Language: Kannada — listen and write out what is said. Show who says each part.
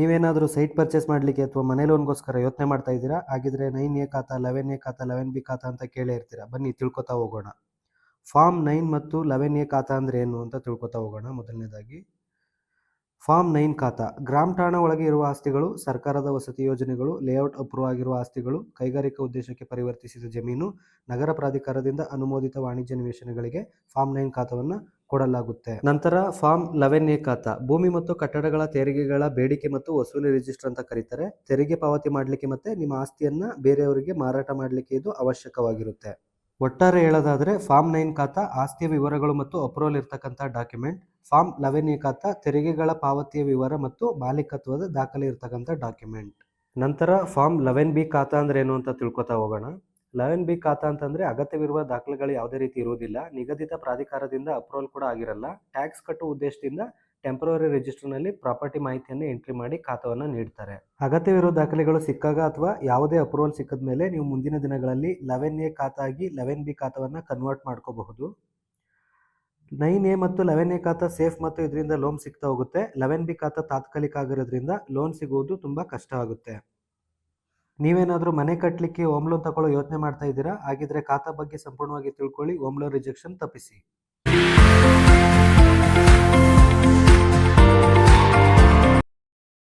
Speaker 1: ನೀವೇನಾದರೂ ಸೈಟ್ ಪರ್ಚೇಸ್ ಮಾಡಲಿಕ್ಕೆ ಅಥವಾ ಮನೆ ಲೋನ್ಗೋಸ್ಕರ ಯೋಚನೆ ಮಾಡ್ತಾ ಇದ್ದೀರಾ? ಹಾಗಿದ್ರೆ nine A khata, eleven A khata, eleven B khata ಅಂತ ಕೇಳೇ ಇರ್ತೀರಾ? ಬನ್ನಿ, ತಿಳ್ಕೊತಾ ಹೋಗೋಣ. ಫಾರ್ಮ್ ನೈನ್ ಮತ್ತು ಲೆವೆನ್ ಎ ಖಾತಾ ಅಂದರೆ ಏನು ಅಂತ ತಿಳ್ಕೊತಾ ಹೋಗೋಣ ಮೊದಲನೇದಾಗಿ. ಫಾರ್ಮ್ ನೈನ್ ಖಾತಾ. ಗ್ರಾಮ ಠಾಣ ಒಳಗೆ ಇರುವ ಆಸ್ತಿಗಳು, ಸರ್ಕಾರದ ವಸತಿ ಯೋಜನೆಗಳು, ಲೇಔಟ್ ಅಪ್ರೂವ್ ಆಗಿರುವ ಆಸ್ತಿಗಳು, ಕೈಗಾರಿಕಾ ಉದ್ದೇಶಕ್ಕೆ ಪರಿವರ್ತಿಸಿದ ಜಮೀನು, ನಗರ ಪ್ರಾಧಿಕಾರದಿಂದ ಅನುಮೋದಿತ ವಾಣಿಜ್ಯ ನಿವೇಶನಗಳಿಗೆ ಫಾರ್ಮ್ ನೈನ್ ಖಾತಾವನ್ನು ಕೊಡಲಾಗುತ್ತೆ. ನಂತರ ಫಾರ್ಮ್ ಲೆವೆನ್ ಎ ಖಾತಾ ಭೂಮಿ ಮತ್ತು ಕಟ್ಟಡಗಳ ತೆರಿಗೆಗಳ ಬೇಡಿಕೆ ಮತ್ತು ವಸೂಲಿ ರಿಜಿಸ್ಟರ್ ಅಂತ ಕರೀತಾರೆ. ತೆರಿಗೆ ಪಾವತಿ ಮಾಡಲಿಕ್ಕೆ ಮತ್ತೆ ನಿಮ್ಮ ಆಸ್ತಿಯನ್ನ ಬೇರೆಯವರಿಗೆ ಮಾರಾಟ ಮಾಡಲಿಕ್ಕೆ ಇದು ಅವಶ್ಯಕವಾಗಿರುತ್ತೆ. ಒಟ್ಟಾರೆ ಹೇಳೋದಾದ್ರೆ, ಫಾರ್ಮ್ ನೈನ್ ಖಾತಾ ಆಸ್ತಿಯ ವಿವರಗಳು ಮತ್ತು ಅಪ್ರೂವಲ್ ಇರ್ತಕ್ಕಂಥ ಡಾಕ್ಯುಮೆಂಟ್, ಫಾರ್ಮ್ ಲೆವೆನ್ ಎ ಖಾತಾ ತೆರಿಗೆಗಳ ಪಾವತಿಯ ವಿವರ ಮತ್ತು ಮಾಲೀಕತ್ವದ ದಾಖಲೆ ಇರ್ತಕ್ಕಂಥ ಡಾಕ್ಯುಮೆಂಟ್. ನಂತರ ಫಾರ್ಮ್ ಲೆವೆನ್ ಬಿ ಖಾತಾ ಅಂದ್ರೆ ಏನು ಅಂತ ತಿಳ್ಕೊತಾ ಹೋಗೋಣ. ಲೆವೆನ್ ಬಿ ಖಾತಾ ಅಂತಂದ್ರೆ ಅಗತ್ಯವಿರುವ ದಾಖಲೆಗಳು ಯಾವುದೇ ರೀತಿ ಇರುವುದಿಲ್ಲ. ನಿಗದಿತ ಪ್ರಾಧಿಕಾರದಿಂದ ಅಪ್ರೂವಲ್ ಕೂಡ ಆಗಿರಲ್ಲ. ಟ್ಯಾಕ್ಸ್ ಕಟ್ಟುವ ಉದ್ದೇಶದಿಂದ ಟೆಂಪರರಿ ರಿಜಿಸ್ಟರ್ನಲ್ಲಿ ಪ್ರಾಪರ್ಟಿ ಮಾಹಿತಿಯನ್ನು ಎಂಟ್ರಿ ಮಾಡಿ ಖಾತವನ್ನು ನೀಡ್ತಾರೆ. ಅಗತ್ಯವಿರುವ ದಾಖಲೆಗಳು ಸಿಕ್ಕಾಗ ಅಥವಾ ಯಾವುದೇ ಅಪ್ರೂವಲ್ ಸಿಕ್ಕಿದ ಮೇಲೆ ನೀವು ಮುಂದಿನ ದಿನಗಳಲ್ಲಿ ಲೆವೆನ್ ಎ ಖಾತಾ ಆಗಿ ಲೆವೆನ್ ಬಿ ಖಾತಾವನ್ನು ಕನ್ವರ್ಟ್ ಮಾಡ್ಕೋಬಹುದು. ನೈನ್ ಎ ಮತ್ತು ಲೆವೆನ್ ಎ ಖಾತಾ ಸೇಫ್ ಮತ್ತು ಇದರಿಂದ ಲೋನ್ ಸಿಗ್ತಾ ಹೋಗುತ್ತೆ. ಲೆವೆನ್ ಬಿ ಖಾತಾ ತಾತ್ಕಾಲಿಕ ಆಗಿರೋದ್ರಿಂದ ಲೋನ್ ಸಿಗುವುದು ತುಂಬ ಕಷ್ಟ ಆಗುತ್ತೆ. ನೀವೇನಾದರೂ ಮನೆ ಕಟ್ಟಲಿಕ್ಕೆ ಹೋಮ್ ಲೋನ್ ತಗೊಳ್ಳೋ ಯೋಚನೆ ಮಾಡ್ತಾ ಇದ್ದೀರಾ? ಹಾಗಿದ್ರೆ ಖಾತಾ ಬಗ್ಗೆ ಸಂಪೂರ್ಣವಾಗಿ ತಿಳ್ಕೊಳ್ಳಿ. ಹೋಮ್ ಲೋನ್ ರಿಜೆಕ್ಷನ್ ತಪ್ಪಿಸಿ.